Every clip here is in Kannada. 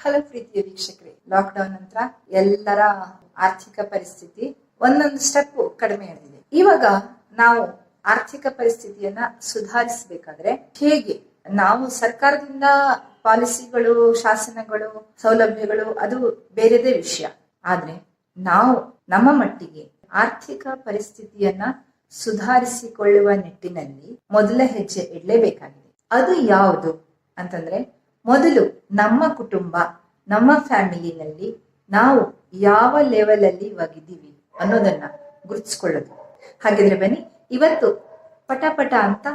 ಹಲೋ ಪ್ರೀತಿಯ ವೀಕ್ಷಕರೇ ಲಾಕ್ಡೌನ್ ನಂತರ ಎಲ್ಲರ ಆರ್ಥಿಕ ಪರಿಸ್ಥಿತಿ ಒಂದೊಂದು ಸ್ಟೆಪ್ ಕಡಿಮೆ ಆಗಿದೆ. ಇವಾಗ ನಾವು ಆರ್ಥಿಕ ಪರಿಸ್ಥಿತಿಯನ್ನ ಸುಧಾರಿಸಬೇಕಾದ್ರೆ ಹೇಗೆ? ನಾವು ಸರ್ಕಾರದಿಂದ ಪಾಲಿಸಿಗಳು, ಶಾಸನಗಳು, ಸೌಲಭ್ಯಗಳು, ಅದು ಬೇರೆದೇ ವಿಷಯ. ಆದ್ರೆ ನಾವು ನಮ್ಮ ಮಟ್ಟಿಗೆ ಆರ್ಥಿಕ ಪರಿಸ್ಥಿತಿಯನ್ನ ಸುಧಾರಿಸಿಕೊಳ್ಳುವ ನಿಟ್ಟಿನಲ್ಲಿ ಮೊದಲ ಹೆಜ್ಜೆ ಇಡಲೇಬೇಕಾಗಿದೆ. ಅದು ಯಾವುದು ಅಂತಂದ್ರೆ ಮೊದಲು ನಮ್ಮ ಕುಟುಂಬ, ನಮ್ಮ ಫ್ಯಾಮಿಲಿನಲ್ಲಿ ನಾವು ಯಾವ ಲೆವೆಲಲ್ಲಿ ಇವಾಗಿದ್ದೀವಿ ಅನ್ನೋದನ್ನ ಗುರುತಿಸ್ಕೊಳ್ಳೋದು. ಹಾಗಿದ್ರೆ ಬನ್ನಿ, ಇವತ್ತು ಪಟ ಪಟ ಅಂತ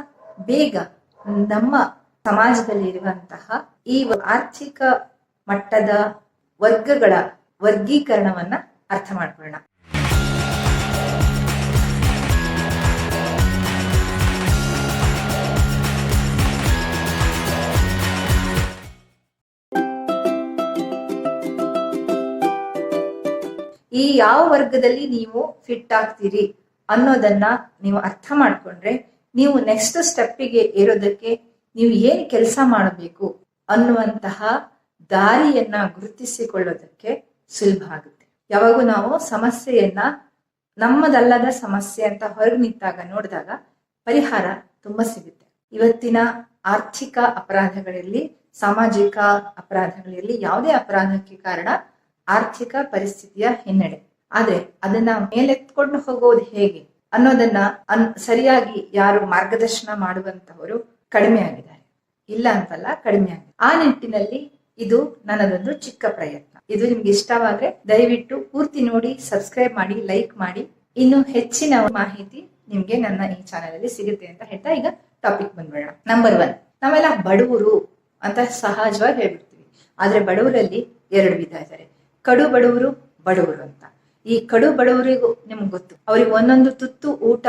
ಬೇಗ ನಮ್ಮ ಸಮಾಜದಲ್ಲಿ ಇರುವಂತಹ ಈ ಆರ್ಥಿಕ ಮಟ್ಟದ ವರ್ಗಗಳ ವರ್ಗೀಕರಣವನ್ನ ಅರ್ಥ ಮಾಡ್ಕೊಳ್ಳೋಣ. ಈ ಯಾವ ವರ್ಗದಲ್ಲಿ ನೀವು ಫಿಟ್ ಆಗ್ತೀರಿ ಅನ್ನೋದನ್ನ ನೀವು ಅರ್ಥ ಮಾಡ್ಕೊಂಡ್ರೆ ನೀವು ನೆಕ್ಸ್ಟ್ ಸ್ಟೆಪ್ಪಿಗೆ ಏರೋದಕ್ಕೆ ನೀವು ಏನು ಕೆಲಸ ಮಾಡಬೇಕು ಅನ್ನುವಂತಹ ದಾರಿಯನ್ನ ಗುರುತಿಸಿಕೊಳ್ಳೋದಕ್ಕೆ ಸುಲಭ ಆಗುತ್ತೆ. ಯಾವಾಗೂ ನಾವು ಸಮಸ್ಯೆಯನ್ನ ನಮ್ಮದಲ್ಲದ ಸಮಸ್ಯೆ ಅಂತ ಹೊರಗೆ ನಿಂತಾಗ ನೋಡಿದಾಗ ಪರಿಹಾರ ತುಂಬಾ ಸಿಗುತ್ತೆ. ಇವತ್ತಿನ ಆರ್ಥಿಕ ಅಪರಾಧಗಳಲ್ಲಿ, ಸಾಮಾಜಿಕ ಅಪರಾಧಗಳಲ್ಲಿ ಯಾವುದೇ ಅಪರಾಧಕ್ಕೆ ಕಾರಣ ಆರ್ಥಿಕ ಪರಿಸ್ಥಿತಿಯ ಹಿನ್ನಡೆ. ಆದ್ರೆ ಅದನ್ನ ಮೇಲೆತ್ಕೊಂಡು ಹೋಗೋದು ಹೇಗೆ ಅನ್ನೋದನ್ನ ಅನ್ ಸರಿಯಾಗಿ ಯಾರು ಮಾರ್ಗದರ್ಶನ ಮಾಡುವಂತವರು ಕಡಿಮೆ ಆಗಿದ್ದಾರೆ. ಇಲ್ಲ ಅಂತಲ್ಲ ಕಡಿಮೆ ಆಗಿದೆ ಆ ನಿಟ್ಟಿನಲ್ಲಿ ಇದು ನನ್ನದೊಂದು ಚಿಕ್ಕ ಪ್ರಯತ್ನ. ಇದು ನಿಮ್ಗೆ ಇಷ್ಟವಾದ್ರೆ ದಯವಿಟ್ಟು ಪೂರ್ತಿ ನೋಡಿ, ಸಬ್ಸ್ಕ್ರೈಬ್ ಮಾಡಿ, ಲೈಕ್ ಮಾಡಿ. ಇನ್ನು ಹೆಚ್ಚಿನ ಮಾಹಿತಿ ನಿಮ್ಗೆ ನನ್ನ ಈ ಚಾನೆಲ್ ಅಲ್ಲಿ ಸಿಗುತ್ತೆ ಅಂತ ಹೇಳ್ತಾ ಈಗ ಟಾಪಿಕ್ ಬಂದ್ಬಿಡೋಣ. ನಂಬರ್ ಒನ್ ನಾವೆಲ್ಲ ಬಡವರು ಅಂತ ಸಹಜವಾಗಿ ಹೇಳ್ಬಿಡ್ತೀವಿ. ಆದ್ರೆ ಬಡವರಲ್ಲಿ ಎರಡು ವಿಧ ಇದ್ದಾರೆ. ಕಡು ಬಡವರು ಬಡವರು ಅಂತ. ಈ ಕಡು ಬಡವರಿಗೂ ನಿಮ್ಗೆ ಗೊತ್ತು. ಅವ್ರಿಗೆ ಒಂದೊಂದು ತುತ್ತು ಊಟ,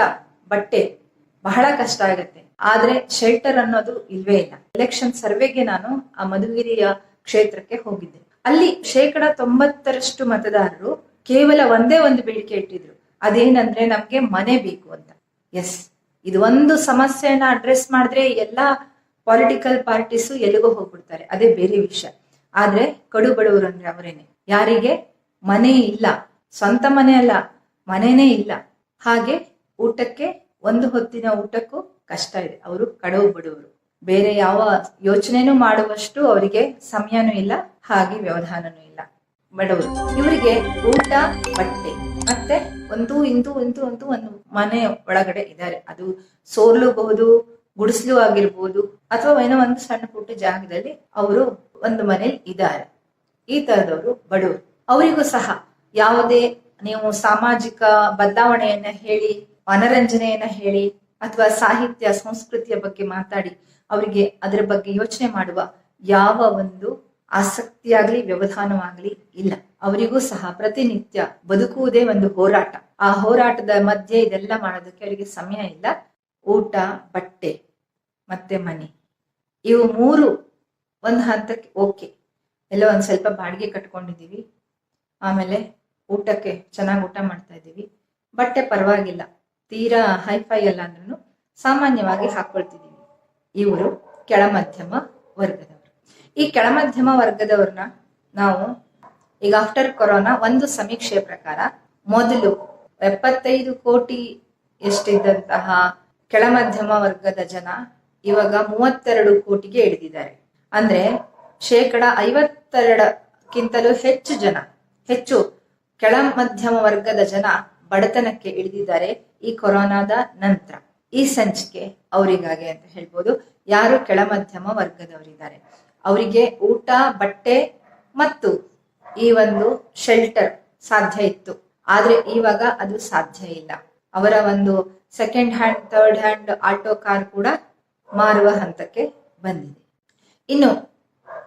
ಬಟ್ಟೆ ಬಹಳ ಕಷ್ಟ ಆಗತ್ತೆ. ಆದ್ರೆ ಶೆಲ್ಟರ್ ಅನ್ನೋದು ಇಲ್ವೇ ಇಲ್ಲ. ಎಲೆಕ್ಷನ್ ಸರ್ವೆಗೆ ನಾನು ಆ ಮಧುಗಿರಿಯ ಕ್ಷೇತ್ರಕ್ಕೆ ಹೋಗಿದ್ದೆ. ಅಲ್ಲಿ ಶೇಕಡ ತೊಂಬತ್ತರಷ್ಟು ಮತದಾರರು ಕೇವಲ ಒಂದೇ ಒಂದು ಬೇಡಿಕೆ ಇಟ್ಟಿದ್ರು. ಅದೇನಂದ್ರೆ ನಮ್ಗೆ ಮನೆ ಬೇಕು ಅಂತ. ಎಸ್ ಇದು ಒಂದು ಸಮಸ್ಯೆನ ಅಡ್ರೆಸ್ ಮಾಡಿದ್ರೆ ಎಲ್ಲಾ ಪೊಲಿಟಿಕಲ್ ಪಾರ್ಟೀಸು ಎಲ್ಲಿಗೋ ಹೋಗ್ಬಿಡ್ತಾರೆ. ಅದೇ ಬೇರೆ ವಿಷಯ. ಆದ್ರೆ ಕಡು ಬಡವರು ಅಂದ್ರೆ ಅವರೇನೆ. ಯಾರಿಗೆ? ಮನೆ ಇಲ್ಲ. ಸ್ವಂತ ಮನೆ ಅಲ್ಲ. ಮನೆನೇ ಇಲ್ಲ. ಹಾಗೆ ಊಟಕ್ಕೆ, ಒಂದು ಹೊತ್ತಿನ ಊಟಕ್ಕೂ ಕಷ್ಟ ಇದೆ. ಅವರು ಕಡವು ಬಡವರು ಬೇರೆ ಯಾವ ಯೋಚನೆನೂ ಮಾಡುವಷ್ಟು ಅವರಿಗೆ ಸಮಯನೂ ಇಲ್ಲ. ಹಾಗೆ ವ್ಯವಧಾನನೂ ಇಲ್ಲ. ಬಡವರು. ಇವರಿಗೆ ಊಟ, ಬಟ್ಟೆ ಮತ್ತೆ ಒಂದು, ಇಂದು ಇಂದು ಅಂತೂ ಒಂದು ಮನೆ ಒಳಗಡೆ ಇದ್ದಾರೆ. ಅದು ಸೋರ್ಲೂಬಹುದು, ಗುಡಿಸ್ಲು ಆಗಿರ್ಬೋದು ಅಥವಾ ಏನೋ ಒಂದು ಸಣ್ಣ ಪುಟ್ಟ ಜಾಗದಲ್ಲಿ ಅವರು ಒಂದು ಮನೇಲಿ ಇದ್ದಾರೆ. ಈ ತರದವರು ಬಡವರು. ಅವರಿಗೂ ಸಹ ಯಾವುದೇ ನೀವು ಸಾಮಾಜಿಕ ಬದಲಾವಣೆಯನ್ನ ಹೇಳಿ, ಮನರಂಜನೆಯನ್ನ ಹೇಳಿ ಅಥವಾ ಸಾಹಿತ್ಯ, ಸಂಸ್ಕೃತಿಯ ಬಗ್ಗೆ ಮಾತಾಡಿ, ಅವರಿಗೆ ಅದರ ಬಗ್ಗೆ ಯೋಚನೆ ಮಾಡುವ ಯಾವ ಒಂದು ಆಸಕ್ತಿಯಾಗ್ಲಿ, ವ್ಯವಧಾನವಾಗ್ಲಿ ಇಲ್ಲ. ಅವರಿಗೂ ಸಹ ಪ್ರತಿನಿತ್ಯ ಬದುಕುವುದೇ ಒಂದು ಹೋರಾಟ. ಆ ಹೋರಾಟದ ಮಧ್ಯೆ ಇದೆಲ್ಲ ಮಾಡೋದಕ್ಕೆ ಅವರಿಗೆ ಸಮಯ ಇಲ್ಲ. ಊಟ, ಬಟ್ಟೆ ಮತ್ತೆ ಮನೆ. ಇವು ಮೂರು ಒಂದು ಹಂತಕ್ಕೆ ಓಕೆ. ಎಲ್ಲೋ ಒಂದು ಸ್ವಲ್ಪ ಬಾಡಿಗೆ ಕಟ್ಕೊಂಡಿದ್ದೀವಿ. ಆಮೇಲೆ ಊಟಕ್ಕೆ ಚೆನ್ನಾಗಿ ಊಟ ಮಾಡ್ತಾ ಇದ್ದೀವಿ. ಬಟ್ಟೆ ಪರವಾಗಿಲ್ಲ. ತೀರಾ ಹೈಫೈ ಎಲ್ಲ ಅಂದ್ರೂ ಸಾಮಾನ್ಯವಾಗಿ ಹಾಕೊಳ್ತಿದ್ದೀವಿ. ಇವರು ಕೆಳಮಧ್ಯಮ ವರ್ಗದವರು. ಈ ಕೆಳಮಧ್ಯಮ ವರ್ಗದವ್ರನ್ನ ನಾವು ಈಗ ಆಫ್ಟರ್ ಕೊರೋನಾ ಒಂದು ಸಮೀಕ್ಷೆಯ ಪ್ರಕಾರ ಮೊದಲು ಎಪ್ಪತ್ತೈದು ಕೋಟಿ ಎಷ್ಟಿದ್ದಂತಹ ಕೆಳಮಧ್ಯಮ ವರ್ಗದ ಜನ ಇವಾಗ ಮೂವತ್ತೆರಡು ಕೋಟಿಗೆ ಇಳಿದಿದ್ದಾರೆ ಅಂದ್ರೆ ಶೇಕಡ ಐವತ್ತೆರಡಕ್ಕಿಂತಲೂ ಹೆಚ್ಚು ಜನ, ಹೆಚ್ಚು ಕೆಳ ಮಧ್ಯಮ ವರ್ಗದ ಜನ ಬಡತನಕ್ಕೆ ಇಳಿದಿದ್ದಾರೆ ಈ ಕೊರೋನಾದ ನಂತರ. ಈ ಸಂಚಿಕೆ ಅವರಿಗಾಗಿ ಅಂತ ಹೇಳ್ಬೋದು. ಯಾರು ಕೆಳ ಮಧ್ಯಮ ವರ್ಗದವರಿದ್ದಾರೆ? ಅವರಿಗೆ ಊಟ, ಬಟ್ಟೆ ಮತ್ತು ಈ ಒಂದು ಶೆಲ್ಟರ್ ಸಾಧ್ಯ ಇತ್ತು. ಆದ್ರೆ ಇವಾಗ ಅದು ಸಾಧ್ಯ ಇಲ್ಲ. ಅವರ ಒಂದು second hand third hand auto car ಕೂಡ ಮಾರುವ ಹಂತಕ್ಕೆ ಬಂದಿದೆ. ಇನ್ನು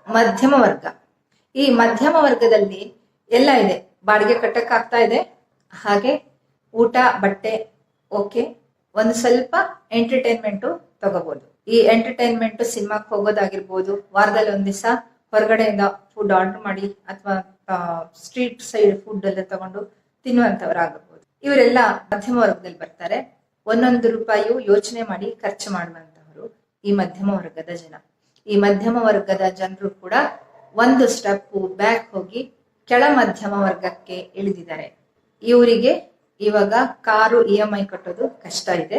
ಮಧ್ಯಮ ವರ್ಗ. ಈ ಮಧ್ಯಮ ವರ್ಗದಲ್ಲಿ ಎಲ್ಲ ಇದೆ. ಬಾಡಿಗೆ ಕಟ್ಟಕ್ ಆಗ್ತಾ ಇದೆ. ಹಾಗೆ ಊಟ, ಬಟ್ಟೆ, ಓಕೆ. ಒಂದು ಸ್ವಲ್ಪ ಎಂಟರ್ಟೈನ್ಮೆಂಟು ತಗೋಬಹುದು ಈ ಎಂಟರ್ಟೈನ್ಮೆಂಟ್ ಸಿನಿಮಾಕ್ಕೆ ಹೋಗೋದಾಗಿರ್ಬೋದು. ವಾರದಲ್ಲಿ ಒಂದ್ ದಿವಸ ಹೊರಗಡೆಯಿಂದ ಫುಡ್ ಆರ್ಡರ್ ಮಾಡಿ ಅಥವಾ ಸ್ಟ್ರೀಟ್ ಸೈಡ್ ಫುಡ್ ಎಲ್ಲ ತಗೊಂಡು ತಿನ್ನುವಂತವರಾಗಬಹುದು ಇವರೆಲ್ಲ ಮಧ್ಯಮ ವರ್ಗದಲ್ಲಿ ಬರ್ತಾರೆ. ಒಂದೊಂದು ರೂಪಾಯಿಯು ಯೋಚನೆ ಮಾಡಿ ಖರ್ಚು ಮಾಡುವಂತವರು ಈ ಮಧ್ಯಮ ವರ್ಗದ ಜನ. ಈ ಮಧ್ಯಮ ವರ್ಗದ ಜನರು ಕೂಡ ಒಂದು ಸ್ಟೆಪ್ ಬ್ಯಾಕ್ ಹೋಗಿ ಕೆಳ ಮಧ್ಯಮ ವರ್ಗಕ್ಕೆ ಇಳಿದಿದ್ದಾರೆ. ಇವರಿಗೆ ಇವಾಗ ಕಾರು ಇ ಎಂ ಐ ಕಟ್ಟೋದು ಕಷ್ಟ ಇದೆ.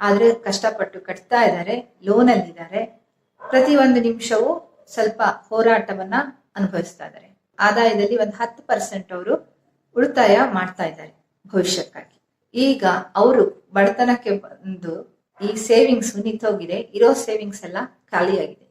ಆದ್ರೆ ಕಷ್ಟಪಟ್ಟು ಕಟ್ತಾ ಇದ್ದಾರೆ ಲೋನ್ ಅಲ್ಲಿದ್ದಾರೆ ಪ್ರತಿ ಒಂದು ನಿಮಿಷವೂ ಸ್ವಲ್ಪ ಹೋರಾಟವನ್ನ ಅನುಭವಿಸ್ತಾ ಇದ್ದಾರೆ. ಆದಾಯದಲ್ಲಿ ಒಂದು ಹತ್ತು ಪರ್ಸೆಂಟ್ ಅವರು ಉಳಿತಾಯ ಮಾಡ್ತಾ ಇದ್ದಾರೆ ಭವಿಷ್ಯಕ್ಕಾಗಿ. ಈಗ ಅವರು ಬಡತನಕ್ಕೆ ಬಂದು ಈ ಸೇವಿಂಗ್ಸ್ ನಿಂತೋಗಿದೆ, ಇರೋ ಸೇವಿಂಗ್ಸ್ ಎಲ್ಲ ಖಾಲಿಯಾಗಿದೆ.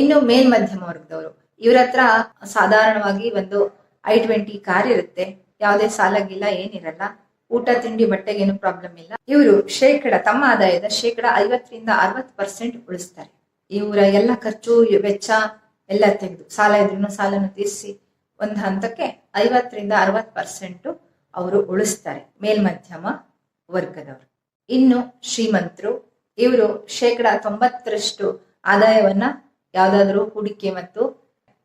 ಇನ್ನು ಮೇಲ್ಮಧ್ಯಮ ವರ್ಗದವರು. ಇವ್ರ ಹತ್ರ ಸಾಧಾರಣವಾಗಿ ಒಂದು ಐ ಟ್ವೆಂಟಿ ಕಾರ್ ಇರುತ್ತೆ. ಯಾವುದೇ ಸಾಲಗಿಲ್ಲ, ಏನಿರಲ್ಲ. ಊಟ, ತಿಂಡಿ, ಬಟ್ಟೆಗೇನು ಪ್ರಾಬ್ಲಮ್ ಇಲ್ಲ. ಇವರು ಶೇಕಡ, ತಮ್ಮ ಆದಾಯದ ಶೇಕಡ ಐವತ್ತರಿಂದ ಅರವತ್ತು ಪರ್ಸೆಂಟ್ ಉಳಿಸ್ತಾರೆ. ಇವರ ಎಲ್ಲ ಖರ್ಚು, ವೆಚ್ಚ ಎಲ್ಲ ತೆಗೆದು ಸಾಲ ಇದ್ರೂ ಸಾಲನ್ನು ತೀರಿಸಿ ಒಂದು ಹಂತಕ್ಕೆ ಐವತ್ತರಿಂದ ಅರವತ್ತು ಪರ್ಸೆಂಟ್ ಅವರು ಉಳಿಸ್ತಾರೆ ಮೇಲ್ಮಧ್ಯಮ ವರ್ಗದವರು. ಇನ್ನು ಶ್ರೀಮಂತರು, ಇವರು ಶೇಕಡ ತೊಂಬತ್ತರಷ್ಟು ಆದಾಯವನ್ನ ಯಾವ್ದಾದ್ರು ಹೂಡಿಕೆ ಮತ್ತು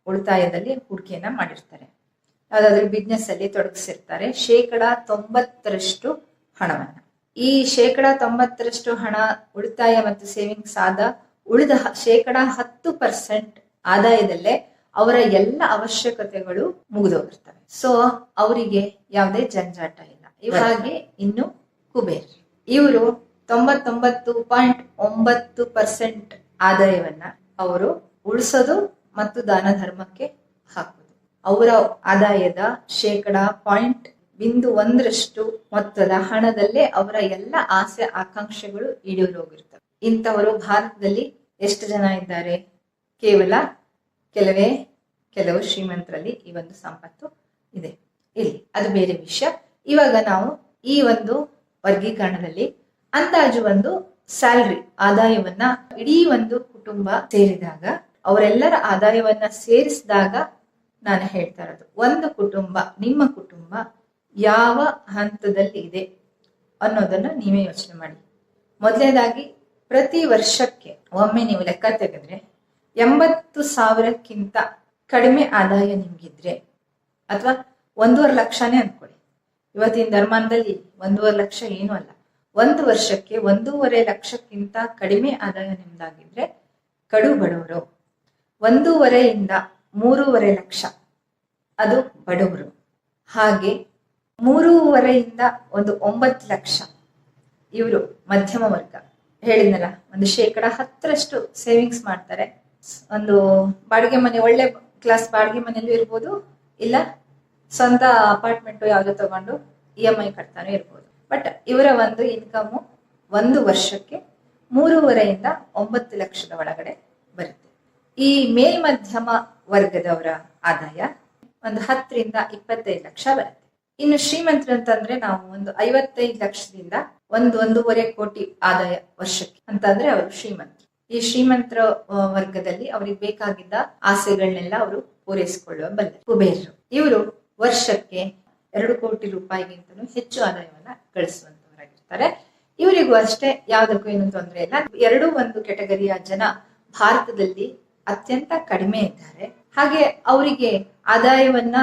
ಉಳಿತಾಯದಲ್ಲಿ ಹೂಡಿಕೆಯನ್ನ ಮಾಡಿರ್ತಾರೆ. ಯಾವ್ದಾದ್ರು ಬಿಸ್ನೆಸ್ ಅಲ್ಲಿ ತೊಡಗಿಸಿರ್ತಾರೆ. ಶೇಕಡ ತೊಂಬತ್ತರಷ್ಟು ಹಣವನ್ನ. ಈ ಶೇಕಡ ತೊಂಬತ್ತರಷ್ಟು ಹಣ ಉಳಿತಾಯ ಮತ್ತು ಸೇವಿಂಗ್ಸ್ ಆದ ಉಳಿದ ಶೇಕಡ ಹತ್ತು ಪರ್ಸೆಂಟ್ ಆದಾಯದಲ್ಲೇ ಅವರ ಎಲ್ಲ ಅವಶ್ಯಕತೆಗಳು ಮುಗಿದೋಗಿರ್ತವೆ. ಸೊ ಅವರಿಗೆ ಯಾವುದೇ ಜಂಜಾಟ ಇಲ್ಲ. ಇವಾಗೆ ಇನ್ನು ಕುಬೇರ್. ಇವರು ತೊಂಬತ್ತೊಂಬತ್ತು ಪಾಯಿಂಟ್ ಒಂಬತ್ತು ಪರ್ಸೆಂಟ್ ಆದಾಯವನ್ನ ಅವರು ಉಳಿಸೋದು ಮತ್ತು ದಾನ ಧರ್ಮಕ್ಕೆ ಹಾಕೋದು ಅವರ ಆದಾಯದ ಶೇಕಡ ಪಾಯಿಂಟ್ ಬಿಂದು ಒಂದರಷ್ಟು ಮೊತ್ತದ ಹಣದಲ್ಲೇ ಅವರ ಎಲ್ಲ ಆಸೆ ಆಕಾಂಕ್ಷೆಗಳು ಈಡೇರೋಗಿರ್ತವೆ ಇಂಥವರು ಭಾರತದಲ್ಲಿ ಎಷ್ಟು ಜನ ಇದ್ದಾರೆ? ಕೇವಲ ಕೆಲವೇ, ಕೆಲವು ಶ್ರೀಮಂತರಲ್ಲಿ ಈ ಒಂದು ಸಂಪತ್ತು ಇದೆ. ಇಲ್ಲಿ, ಅದು ಬೇರೆ ವಿಷಯ. ಇವಾಗ ನಾವು ಈ ಒಂದು ವರ್ಗೀಕರಣದಲ್ಲಿ ಅಂದಾಜು ಒಂದು ಸ್ಯಾಲ್ರಿ, ಆದಾಯವನ್ನ ಇಡೀ ಒಂದು ಕುಟುಂಬ ಸೇರಿದಾಗ, ಅವರೆಲ್ಲರ ಆದಾಯವನ್ನ ಸೇರಿಸಿದಾಗ ನಾನು ಹೇಳ್ತಾ ಇರೋದು, ಒಂದು ಕುಟುಂಬ, ನಿಮ್ಮ ಕುಟುಂಬ ಯಾವ ಹಂತದಲ್ಲಿ ಇದೆ ಅನ್ನೋದನ್ನ ನೀವೇ ಯೋಚನೆ ಮಾಡಿ. ಮೊದಲನೇದಾಗಿ ಪ್ರತಿ ವರ್ಷಕ್ಕೆ ಒಮ್ಮೆ ನೀವು ಲೆಕ್ಕ ತೆಗೆದ್ರೆ, ಎಂಬತ್ತು ಸಾವಿರಕ್ಕಿಂತ ಕಡಿಮೆ ಆದಾಯ ನಿಮ್ಗಿದ್ರೆ, ಅಥವಾ ಒಂದೂವರೆ ಲಕ್ಷನೇ ಅನ್ಕೊಳ್ಳಿ. ಇವತ್ತಿನ ಧರ್ಮಾನದಲ್ಲಿ ಒಂದೂವರೆ ಲಕ್ಷ ಏನೂ ಅಲ್ಲ. ಒಂದು ವರ್ಷಕ್ಕೆ ಒಂದೂವರೆ ಲಕ್ಷಕ್ಕಿಂತ ಕಡಿಮೆ ಆದಾಯ ನಿಮ್ದಾಗಿದ್ರೆ ಕಡು ಬಡವರು. ಒಂದೂವರೆಯಿಂದ ಮೂರುವರೆ ಲಕ್ಷ ಅದು ಬಡವರು. ಹಾಗೆ ಮೂರುವರೆಯಿಂದ ಒಂದು ಒಂಬತ್ತು ಲಕ್ಷ ಇವರು ಮಧ್ಯಮ ವರ್ಗ. ಹೇಳಿದ್ನಲ್ಲ, ಒಂದು ಶೇಕಡ ಹತ್ತರಷ್ಟು ಸೇವಿಂಗ್ಸ್ ಮಾಡ್ತಾರೆ. ಒಂದು ಬಾಡಿಗೆ ಮನೆ, ಒಳ್ಳೆ ಕ್ಲಾಸ್ ಬಾಡಿಗೆ ಮನೆಯಲ್ಲೂ ಇರ್ಬೋದು, ಇಲ್ಲ ಸ್ವಂತ ಅಪಾರ್ಟ್ಮೆಂಟ್ ಯಾವುದೋ ತಗೊಂಡು ಇ ಎಂ ಐ ಕಟ್ತಾನೆ ಇರ್ಬೋದು. ಬಟ್ ಇವರ ಒಂದು ಇನ್ಕಮ್ ಒಂದು ವರ್ಷಕ್ಕೆ ಮೂರುವರೆಯಿಂದ ಒಂಬತ್ತು ಲಕ್ಷದ ಒಳಗಡೆ ಬರುತ್ತೆ. ಈ ಮೇಲ್ಮಧ್ಯಮ ವರ್ಗದವರ ಆದಾಯ ಒಂದು ಹತ್ತರಿಂದ ಇಪ್ಪತ್ತೈದು ಲಕ್ಷ ಬರುತ್ತೆ. ಇನ್ನು ಶ್ರೀಮಂತರು ಅಂತಂದ್ರೆ ನಾವು ಒಂದು ಐವತ್ತೈದು ಲಕ್ಷದಿಂದ ಒಂದು ಒಂದೂವರೆ ಕೋಟಿ ಆದಾಯ ವರ್ಷಕ್ಕೆ ಅಂತಂದ್ರೆ ಅವರು ಶ್ರೀಮಂತರು. ಈ ಶ್ರೀಮಂತರ ವರ್ಗದಲ್ಲಿ ಅವ್ರಿಗೆ ಬೇಕಾಗಿದ್ದ ಆಸೆಗಳನ್ನೆಲ್ಲ ಅವರು ಪೂರೈಸಿಕೊಳ್ಳುವ ಬಲ್ಲ ಕುಬೇರರು. ಇವರು ವರ್ಷಕ್ಕೆ ಎರಡು ಕೋಟಿ ರೂಪಾಯಿಗಿಂತನೂ ಹೆಚ್ಚು ಆದಾಯವನ್ನ ಗಳಿಸುವಂತವರಾಗಿರ್ತಾರೆ. ಇವರಿಗೂ ಅಷ್ಟೇ ಯಾವುದಕ್ಕೂ ಏನು ತೊಂದರೆ ಇಲ್ಲ. ಎರಡೂ ಒಂದು ಕೆಟಗರಿಯ ಜನ ಭಾರತದಲ್ಲಿ ಅತ್ಯಂತ ಕಡಿಮೆ ಇದ್ದಾರೆ. ಹಾಗೆ ಅವರಿಗೆ ಆದಾಯವನ್ನ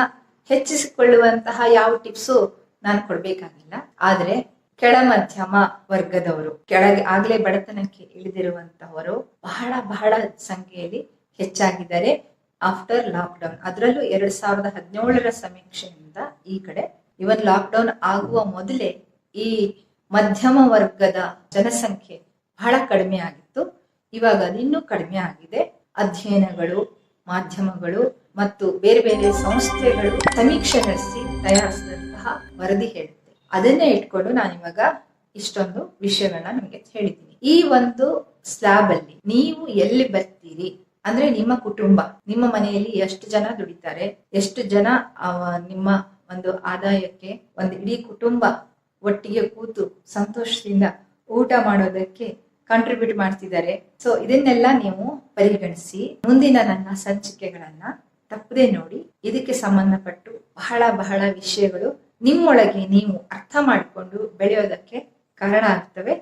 ಹೆಚ್ಚಿಸಿಕೊಳ್ಳುವಂತಹ ಯಾವ ಟಿಪ್ಸು ನಾನು ಕೊಡ್ಬೇಕಾಗಿಲ್ಲ. ಆದ್ರೆ ಕೆಳ ಮಧ್ಯಮ ವರ್ಗದವರು, ಕೆಳಗೆ ಆಗ್ಲೇ ಬಡತನಕ್ಕೆ ಇಳಿದಿರುವಂತಹವರು ಬಹಳ ಬಹಳ ಸಂಖ್ಯೆಯಲ್ಲಿ ಹೆಚ್ಚಾಗಿದ್ದಾರೆ. ಆಫ್ಟರ್ ಲಾಕ್ಡೌನ್ ಅದರಲ್ಲೂ ಎರಡ್ ಸಾವಿರದ ಹದಿನೇಳರ ಸಮೀಕ್ಷೆಯಿಂದ ಈ ಕಡೆ ಇವನ್ ಲಾಕ್ಡೌನ್ ಆಗುವ ಮೊದಲೇ ಈ ಮಧ್ಯಮ ವರ್ಗದ ಜನಸಂಖ್ಯೆ ಬಹಳ ಕಡಿಮೆ ಆಗಿತ್ತು. ಇವಾಗ ಅದು ಇನ್ನೂ ಕಡಿಮೆ ಆಗಿದೆ. ಅಧ್ಯಯನಗಳು, ಮಾಧ್ಯಮಗಳು ಮತ್ತು ಬೇರೆ ಬೇರೆ ಸಂಸ್ಥೆಗಳು ಸಮೀಕ್ಷೆ ನಡೆಸಿ ತಯಾರಿಸಿದಂತಹ ವರದಿ ಹೇಳುತ್ತೆ. ಅದನ್ನೇ ಇಟ್ಕೊಂಡು ನಾನು ಇವಾಗ ಇಷ್ಟೊಂದು ವಿಷಯಗಳನ್ನ ನಿಮಗೆ ಹೇಳಿದ್ದೀನಿ. ಈ ಒಂದು ಸ್ಲ್ಯಾಬ್ ಅಲ್ಲಿ ನೀವು ಎಲ್ಲಿ ಬರ್ತೀರಿ? ಅಂದ್ರೆ ನಿಮ್ಮ ಕುಟುಂಬ, ನಿಮ್ಮ ಮನೆಯಲ್ಲಿ ಎಷ್ಟು ಜನ ದುಡಿತಾರೆ, ಎಷ್ಟು ಜನ ನಿಮ್ಮ ಒಂದು ಆದಾಯಕ್ಕೆ, ಒಂದು ಇಡೀ ಕುಟುಂಬ ಒಟ್ಟಿಗೆ ಕೂತು ಸಂತೋಷದಿಂದ ಊಟ ಮಾಡೋದಕ್ಕೆ ಕಾಂಟ್ರಿಬ್ಯೂಟ್ ಮಾಡ್ತಿದ್ದಾರೆ. ಸೊ ಇದನ್ನೆಲ್ಲ ನೀವು ಪರಿಗಣಿಸಿ, ಮುಂದಿನ ನನ್ನ ಸಂಚಿಕೆಗಳನ್ನ ತಪ್ಪದೆ ನೋಡಿ, ಇದಕ್ಕೆ ಸಂಬಂಧಪಟ್ಟು ಬಹಳ ಬಹಳ ವಿಷಯಗಳು ನಿಮ್ಮೊಳಗೆ ನೀವು ಅರ್ಥ ಮಾಡಿಕೊಂಡು ಬೆಳೆಯೋದಕ್ಕೆ ಕಾರಣ ಆಗ್ತವೆ.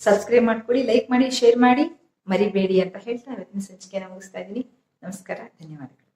ಸಬ್ಸ್ಕ್ರೈಬ್ ಮಾಡ್ಕೊಳ್ಳಿ ಲೈಕ್ ಮಾಡಿ ಶೇರ್ ಮಾಡಿ. ಮರಿಬೇಡಿ ಅಂತ ಹೇಳ್ತಾ ಇವತ್ತಿನ ಸಂಚಿಕೆನ ಮುಗಿಸ್ತಾ ಇದ್ದೀನಿ. ನಮಸ್ಕಾರ. ಧನ್ಯವಾದಗಳು.